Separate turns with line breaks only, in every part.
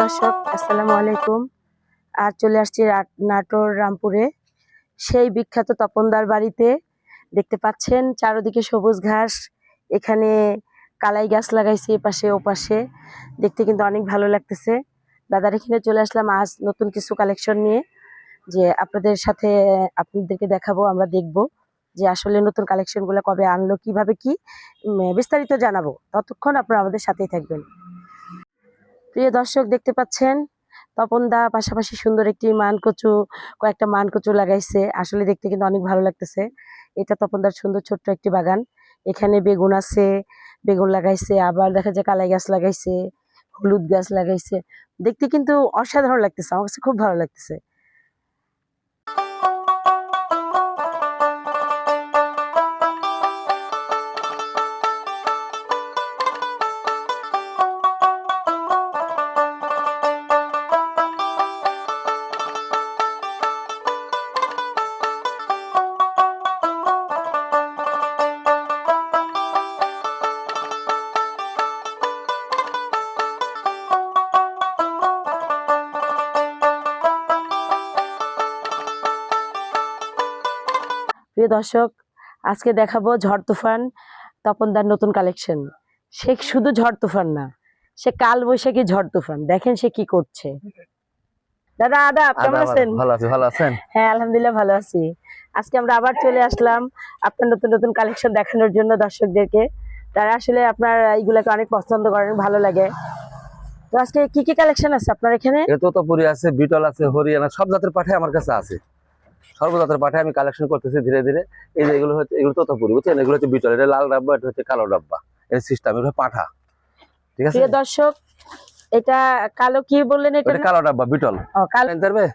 দর্শক, আসসালামু আলাইকুম। আর চলে আসছি নাটোর রামপুরে। সেই বিখ্যাত তপনদার বাড়িতে দেখতে পাচ্ছেন চারোদিকে সবুজ ঘাস, এখানে কালাই গাছ লাগাইছে এপাশে ওপাশে। দেখতে কিন্তু অনেক ভালো লাগতেছে। দাদার এখানে চলে আসলাম আজ নতুন কিছু কালেকশন নিয়ে, যে আপনাদের সাথে, আপনাদেরকে দেখাবো, আমরা দেখব যে আসলে নতুন কালেকশনগুলো কবে আনলো, কীভাবে কি বিস্তারিত জানাব। ততক্ষণ আপনারা আমাদের সাথেই থাকবেন। প্রিয় দর্শক, দেখতে পাচ্ছেন? তপন দা পাশাপাশি সুন্দর একটি মানকচু, কয়েকটা মানকচু লাগাইছে। আসলে দেখতে কিন্তু অনেক ভালো লাগতেছে। এটা তপন তপনদার সুন্দর ছোট্ট একটি বাগান। এখানে বেগুন আছে, বেগুন লাগাইছে, আবার দেখা যায় কালাই গাছ লাগাইছে, হলুদ গাছ লাগাইছে। দেখতে কিন্তু অসাধারণ লাগতেছে, আমার কাছে খুব ভালো লাগতেছে। প্রিয় দর্শক আজকে দেখাবো ঝড় তুফান তপনদার নতুন কালেকশন সে শুধু ঝড় তুফান না সে কাল বৈশাখী ঝড় তুফান। দেখেন সে কি করছে। দাদা আদাব কেমন আছেন?
ভালো আছি ভালো আছেন?
হ্যাঁ আলহামদুলিল্লাহ ভালো আছি। আজকে আমরা আবার চলে আসলাম আপনার নতুন নতুন কালেকশন দেখানোর জন্য দর্শকদেরকে। তারা আসলে আপনার এইগুলাকে অনেক পছন্দ করেন ভালো লাগে। তো আজকে কি কি কালেকশন আছে আপনার এখানে?
তোতাপুরি আছে বিটল আছে হরিয়ানা সব জাতের পাঠে আমার কাছে আছে। সর্বজাতের পাঠে আমি কালেকশন করতেছি ধীরে ধীরে। এই যে এগুলো হচ্ছে এগুলো তোতাপুরি বুঝছেন? এগুলো হচ্ছে বিটল এটা লাল ডাব্বা এটা হচ্ছে কালো ডাব্বা। এর সিস্টেম এগুলো পাঠা। ঠিক আছে?
প্রিয় দর্শক এটা কালো কি বললেন এটা
কালো ডাব্বা বিটল।
ও কালো।
জানতে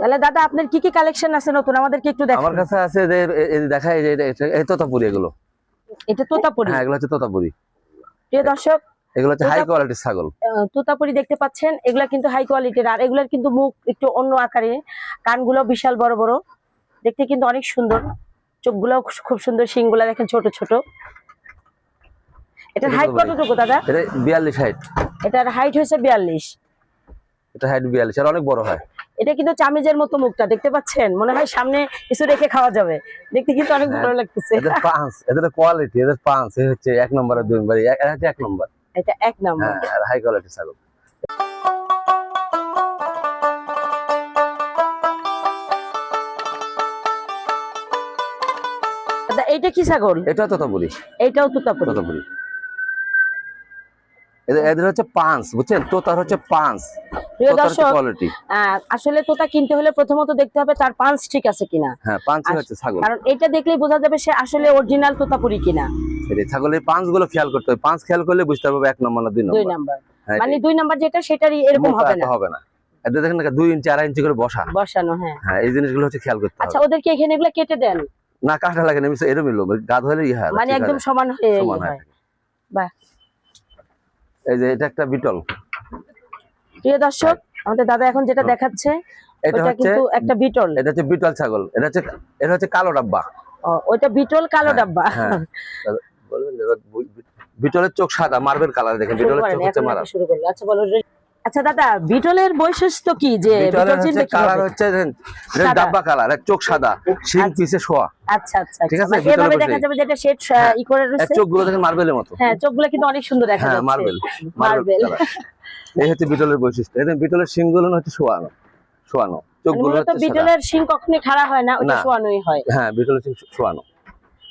তাহলে দাদা আপনার কি কি কালেকশন আছে নতুন? আমাদেরকে একটু
আমার কাছে আছে যে এ- এই দেখা এই যে এটা- তোতাপুরি এগুলো।
এটা তোতাপুরি।
হ্যাঁ এগুলো হচ্ছে তোতাপুরি।
প্রিয় দর্শক
এগুলো হচ্ছে হাই কোয়ালিটির ছাগল।
তোতাপুরি দেখতে পাচ্ছেন এগুলা কিন্তু হাই কোয়ালিটির আর এগুলার কিন্তু মুখ একটু অন্য আকারে কানগুলো বিশাল বড় বড়। দেখতে কিন্তু অনেক সুন্দর। চোখগুলো খুব সুন্দর। শিংগুলা দেখেন ছোট ছোট। এটার
এটা
হাইট কতটুকু দাদা?
এটা বিয়াল্লিশ হাইট
এটার হাইট হয়েছে বিয়াল্লিশ।
এটা হাইট বিয়াল্লিশ আর অনেক বড় হয়।
এটা কিন্তু চামিজের মতো মুখটা দেখতে পাচ্ছেন? মনে হয় সামনে কিছু রেখে খাওয়া যাবে। দেখতে কিন্তু অনেক ভালো লাগতেছে।
এদের পাঁচ এদের কোয়ালিটি এদের পাঁচ হচ্ছে এক নম্বর আর দুই নম্বর এ- এরা হচ্ছে এক নম্বর।
এটা এক নাম্বার।
হ্যাঁ আর হাই কোয়ালিটি ছাগল।
এটা এইটা কি ছাগল?
এটা তোতাপুরি।
এইটাও তোতাপুরি।
তোতাপুরি। এদের হচ্ছে পাঁচ বুঝছেন? তোতার হচ্ছে পাঁচ কোয়ালিটি
আসলে তোতা কিনতে হলে প্রথমত দেখতে হবে তার পাঁচ ঠিক আছে কিনা।
হ্যাঁ পাঁচ হচ্ছে ছাগল।
কারণ এটা দেখলেই বোঝা যাবে সে আসলে অরিজিনাল তোতাপুরি কিনা।
ছাগলের পাঁচগুলো খেয়াল করতে হবে। পাঁচ খেয়াল করলে বুঝতে পারবে এক নম্বর না দুই নম্বর। হ্যাঁ,
মানে দুই নাম্বার যেটা সেটারই এরকম হবে না।
হবে না। এদের দেখেন দুই ইঞ্চি আড়াই ইঞ্চি করে
বসানো। হ্যাঁ।
হ্যাঁ এই জিনিসগুলো হচ্ছে খেয়াল করতে
আচ্ছা ওদেরকে এখানে এগুলো কেটে দেন।
না কাটা লাগে না ধরে ইয়ে
মানে একদম সমান হয়ে
সমান হয়।
বাহ।
এই যে এটা একটা বিটল।
প্রিয় দর্শক আমাদের দাদা এখন যেটা দেখাচ্ছে
এটা হচ্ছে
কিন্তু একটা বিটল।
এটা হচ্ছে বিটল ছাগল। এটা হচ্ছে এটা হচ্ছে কালো ডাব্বা।
ওইটা বিটল কালো
হ্যাঁ,
ডাব্বা।
হ্যাঁ। বিটলের চোখ সাদা মার্বেল কালার দেখেন বিটলের চোখ হচ্ছে মারা।
শুরু করল আচ্ছা বলো আচ্ছা দাদা বিটলের বৈশিষ্ট্য কি? যে
কালার হচ্ছে। ডাব্বা কালার চোখ সাদা শিং
আচ্ছা।
পিছে শোয়া।
আচ্ছা আচ্ছা
ঠিক
আচ্ছা।
আছে,
মানে এভাবে দেখা যাবে যেটা শেড
হ্যাঁ,
ই করে রয়েছে?
চোখগুলো দেখেন মার্বেলের মতো।
হ্যাঁ চোখগুলো কিন্তু অনেক সুন্দর দেখা
হ্যাঁ মার্বেল
মার্বেল
এই হচ্ছে বিটলের বৈশিষ্ট্য। বিটলের শিংগুলো হচ্ছে শোয়ানো শোয়ানো।
মানে
চোখগুলো হচ্ছে
বিটলের শিং কখনোই খাড়া হয় না ওটা শোয়ানোই হয়।
হ্যাঁ বিটলের শিং শোয়ানো।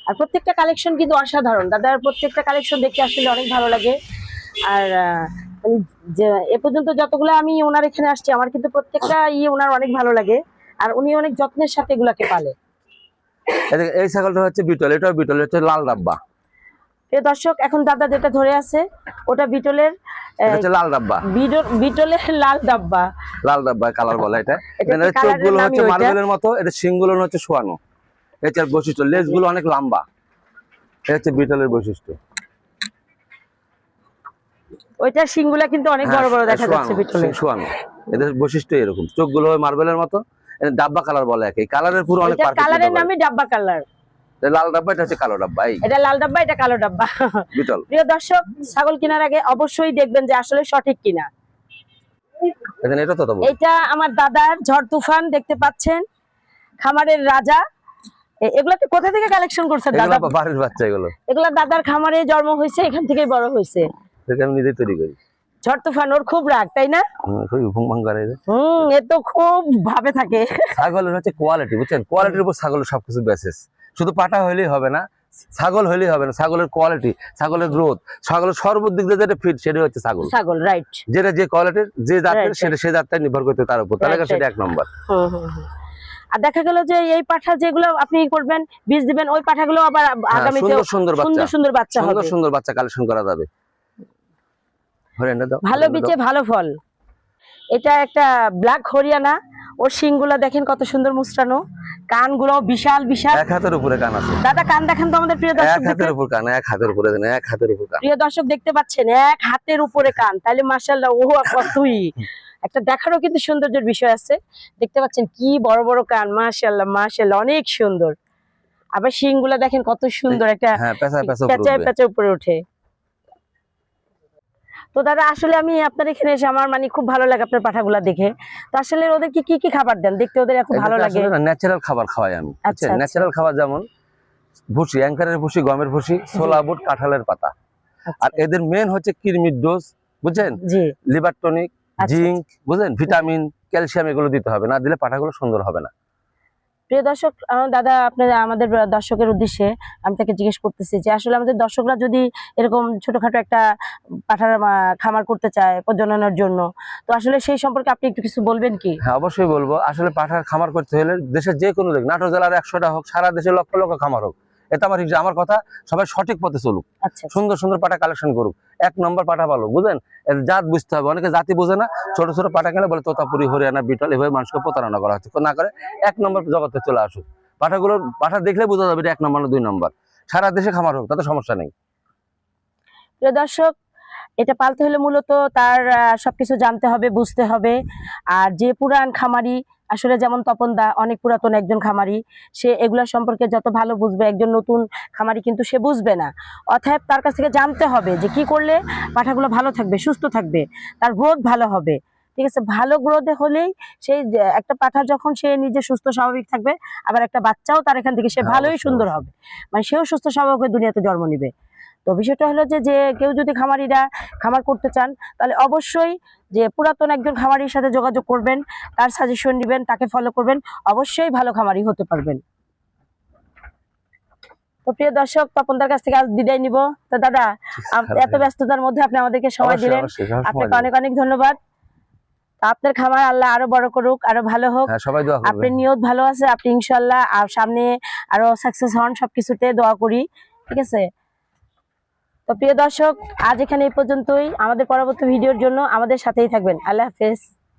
আর প্রত্যেকটা কালেকশন কিন্তু অসাধারণ। দাদার প্রত্যেকটা কালেকশন দেখতে আসলে অনেক ভালো লাগে। আর এ পর্যন্ত যতগুলো আমি ওনার এখানে আসছি আমার কিন্তু প্রত্যেকটা ই ওনার অনেক ভালো লাগে। আর উনি অনেক যত্নের সাথে এগুলাকে পালে।
এই ছাগলটা হচ্ছে বিটল এটাও বিটল হচ্ছে লাল ডাব্বা।
প্রিয় দর্শক এখন দাদা যেটা ধরে আছে ওটা বিটলের
এটা লাল ডাব্বা।
বিটলের লাল ডাব্বা।
লাল ডাব্বা কালার বলে এটা।
এটা
চোখগুলো হচ্ছে মার্বেলের মতো এটা শিংগুলো হচ্ছে শোয়ানো এটার বৈশিষ্ট্য লেজগুলো অনেক লম্বা। এটা হচ্ছে বিটলের বৈশিষ্ট্য।
ওইটার শিংগুলা কিন্তু অনেক বড় বড়
হ্যাঁ,
দেখা যাচ্ছে
শিং শোয়ানো এদের বৈশিষ্ট্য এরকম। চোখগুলো হয় মার্বেলের মতো এটা ডাব্বা কালার বলে একে। কালারের পুরো অনেক পারফেক্ট
কালারের নামই ডাব্বা কালার।
লাল ডাব্বা এটা হচ্ছে কালো ডাব্বা
এটা লাল ডাব্বা এটা কালো ডাব্বা।
বিটল।
প্রিয় দর্শক ছাগল কেনার আগে অবশ্যই দেখবেন যে আসলে সঠিক কিনা।
দেখেন এটা তোতাপুরি
এটা আমার দাদার ঝড় তুফান দেখতে পাচ্ছেন? খামারের রাজা। এ- এগুলাতে কোথা থেকে কালেকশন করছেন
এগুলো
দাদা?
বাড়ির বাচ্চা এগুলো।
এগুলা দাদার খামারে জন্ম হয়েছে এখান থেকেই বড় হয়েছে।
থেকে আমি তৈরি করি
ঝড় তুফান ওর খুব রাগ তাই না?
খুবই ভুং ভাং করে।
হম এ তো খুব ভাবে থাকে।
ছাগলের হচ্ছে কোয়ালিটি বুঝছেন? কোয়ালিটির উপর ছাগলের সবকিছু বেসেস শুধু পাটা হইলেই হবে না ছাগল হইলেই হবে না ছাগলের কোয়ালিটি ছাগলের গ্রোথ ছাগলের সর্বদিক দিয়ে যেটা ফিট সেটা হচ্ছে ছাগল।
ছাগল রাইট
যেটা যে কোয়ালিটির যে জাতের সেটা সে জাতটা নির্ভর করতে তার উপর। তাহলে সেটা এক নম্বর।
আর দেখা গেল যে এই পাঠা যেগুলো আপনি করবেন বীজ দিবেন ওই পাঠাগুলো আবার
হ্যাঁ,
আগামীতে
সুন্দর সুন্দর বাচ্চা।
সুন্দর সুন্দর বাচ্চা
সুন্দর সুন্দর বাচ্চা কালেকশন করা যাবে। দাও
ভালো বীজে ভালো ফল। এটা একটা ব্ল্যাক হরিয়ানা। ওর শিংগুলা দেখেন কত সুন্দর মুস্রানো। কানগুলো বিশাল বিশাল।
এক হাতের উপরে কান আছে।
দাদা কান দেখান তো আমাদের প্রিয় দর্শক
এক হাতের উপর কান এক হাতের উপরে দেন, এক হাতের উপর কান।
প্রিয় দর্শক দেখতে পাচ্ছেন এক হাতের উপরে কান। তাহলে মার্শাল্লাহ ও কতই একটা দেখারও কিন্তু সৌন্দর্যের বিষয় আছে। দেখতে পাচ্ছেন কি বড় বড় কান। মার্শাল্লাহ মার্শাল্লাহ অনেক সুন্দর। আবার শিংগুলা দেখেন কত সুন্দর একটা
হ্যাঁ পেঁচা পেঁচা উপরে
পেঁচায় পেঁচা উপরে ওঠে তো দাদা আসলে আমি আপনার এখানে এসে আমার মানে খুব ভালো লাগে আপনার পাঠাগুলা দেখে। তো আসলে ওদেরকে কি কি খাবার দেন? দেখতে ওদের এত ভালো লাগে।
ন্যাচারাল খাবার খাওয়াই আমি
আচ্ছা, আচ্ছা।
ন্যাচারাল খাবার যেমন ভুসি অ্যাঙ্কারের ভুসি গমের ভুসি ছোলা বুট কাঁঠালের পাতা।
আচ্ছা।
আর এদের মেন হচ্ছে কিরমির ডোজ বুঝছেন?
জি।
লিভার টনিক
আচ্ছা,
জিঙ্ক বুঝলেন? ভিটামিন ক্যালসিয়াম এগুলো দিতে হবে না দিলে পাঠাগুলো সুন্দর হবে না।
প্রিয় দর্শক দাদা, আপনার আমাদের দর্শকের উদ্দেশ্যে আমি তাকে জিজ্ঞেস করতেছি যে আসলে আমাদের দর্শকরা যদি এরকম ছোটখাটো একটা পাঠার খামার করতে চায় প্রজননের জন্য, তো আসলে সেই সম্পর্কে আপনি একটু কিছু বলবেন কি?
হ্যাঁ অবশ্যই বলব। আসলে পাঠার, খামার করতে হলে দেশের যে কোনো নাটোর জেলার একশোটা হোক, সারা দেশে লক্ষ লক্ষ খামার হোক। এটা আমার আমার কথা সবাই সঠিক পথে চলুক।
আচ্ছা
সুন্দর সুন্দর পাটা কালেকশন করুক। এক নম্বর পাটা ভালো বুঝলেন? জাত বুঝতে হবে। অনেকে জাতি বোঝে না ছোট ছোট পাটা কেন বলে তোতাপুরি হরিয়ানা বিটল এভাবে মানুষকে প্রতারণা করা হচ্ছে। না করে এক নম্বর জগতে চলে আসুক। পাঠাগুলো পাঠা দেখলে বোঝা যাবে এটা এক নম্বর না দুই নম্বর। সারা দেশে খামার হোক তাতে সমস্যা নেই।
প্রিয় দর্শক এটা পালতে হলে মূলত তার সবকিছু জানতে হবে বুঝতে হবে। আর যে পুরান খামারি আসলে যেমন তপন দা অনেক পুরাতন একজন খামারি সে এগুলা সম্পর্কে যত ভালো বুঝবে একজন নতুন খামারি কিন্তু সে বুঝবে না। অতএব তার কাছ থেকে জানতে হবে যে কি করলে পাঠাগুলো ভালো থাকবে সুস্থ থাকবে তার গ্রোথ ভালো হবে। ঠিক আছে? ভালো গ্রোথ হলেই সেই একটা পাঠা যখন সে নিজে সুস্থ স্বাভাবিক থাকবে আবার একটা বাচ্চাও তার এখান থেকে সে
হ্যাঁ,
ভালোই সুন্দর হবে। মানে সেও সুস্থ স্বাভাবিক হয়ে দুনিয়াতে জন্ম নিবে। তো বিষয়টা হলো যে যে কেউ যদি খামারিরা খামার করতে চান তাহলে অবশ্যই যে পুরাতন একজন খামারির সাথে যোগাযোগ করবেন তার সাজেশন নেবেন তাকে ফলো করবেন অবশ্যই ভালো খামারি হতে পারবেন। তো প্রিয় দর্শক তপনদার কাছ থেকে আজ বিদায় নিব। তো দাদা এত ব্যস্ততার মধ্যে আপনি আমাদেরকে সময় দিলেন। আপনাকে অনেক অনেক ধন্যবাদ। আপনার খামার আল্লাহ আরও বড় করুক আরও ভালো হোক।
হ্যাঁ
আপনার নিয়ত ভালো আছে আপনি ইনশাল্লাহ আর সামনে আরও সাকসেস হন সবকিছুতে দোয়া করি। ঠিক আছে? তো প্রিয় দর্শক, আজ এখানে এই পর্যন্তই। আমাদের পরবর্তী ভিডিওর জন্য আমাদের সাথেই থাকবেন। আল্লাহ হাফেজ।